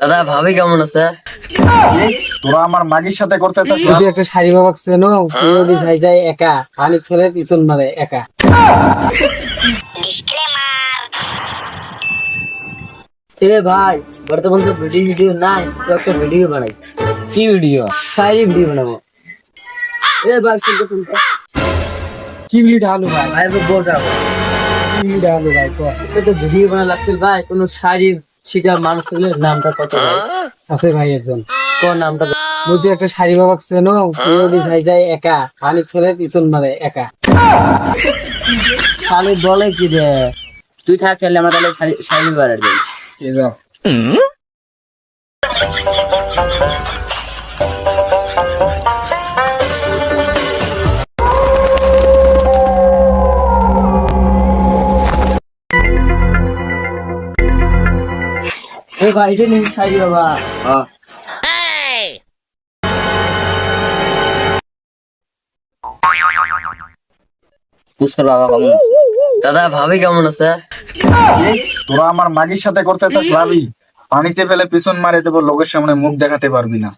দাদা ভাবি কেমন আছে? তোরা আমার মাগির সাথে করতেছিস তুই একটা শাড়ি বাবা চেনো পুরো সাই যায় একা। পানি ফেলে পিছন মারে একা। এ ভাই বর্তমান তো ভিডিও ভিডিও নাই তো একটা ভিডিও বানাই। কি ভিডিও শাড়ি ভিডিও বানাবো। এ ভাই শুনতে শুনতে। কি ভিডিও ঢালু ভাই? ভাই বোঝাবো কি ভিডিও ঢালু ভাই তো ভিডিও বানা লাগছিল ভাই কোনো শাড়ি শিখা মানুষ হলে নামটা কত আছে ভাই একজন। কোন নামটা? বুঝছি একটা শাড়ি বাবা চেনো পুরো সাই যায় একা। পানি ফেলে পিছন মারে একা। খালি বলে কি রে তুই থাক তাহলে আমরা তাহলে শাড়ি শাড়ি বানার দিন। এই বাবা। পুষ্কর বাবা কেমন আছে? দাদা ভাবি কেমন আছে? তোরা আমার মাগির সাথে করতেছিস ভাবি? পানিতে ফেলে পিছন মারে দেবো লোকের সামনে মুখ দেখাতে পারবি না।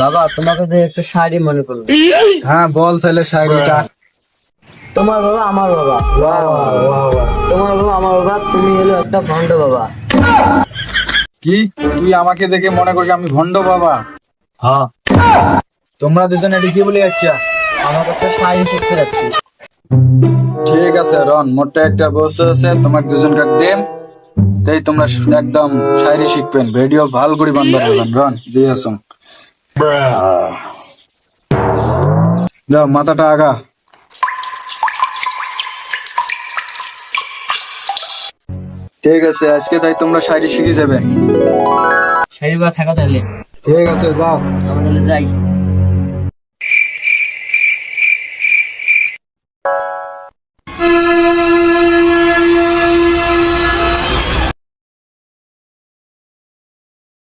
বাবা তোমাকে তো একটা শাড়ি মনে করল। হ্যাঁ বল তাহলে শাড়িটা। তোমার বাবা আমার বাবা। তোমার বাবা আমার বাবা তুমি হলো একটা ভণ্ড বাবা। কি? তুই আমাকে দেখে মনে করিস আমি ভণ্ড বাবা? হ্যাঁ। তোমরা দুজনে এটি কি বলে যাচ্ছ। আমাকে তো শাড়ি শিখতে যাচ্ছি ঠিক আছে রন মোটে একটা বসে আছে তোমার দুজনকে দেম। তাই তোমরা একদম শায়রি শিখবেন ভিডিও ভালো করে বানবার হবেন রন দিয়ে আসুন। যাও মাথাটা আগা। ঠিক আছে আজকে তাই তোমরা শাড়ি শিখে যাবে। শাড়ি বা থাকা তাহলে। ঠিক আছে যাও। আমরা তাহলে যাই।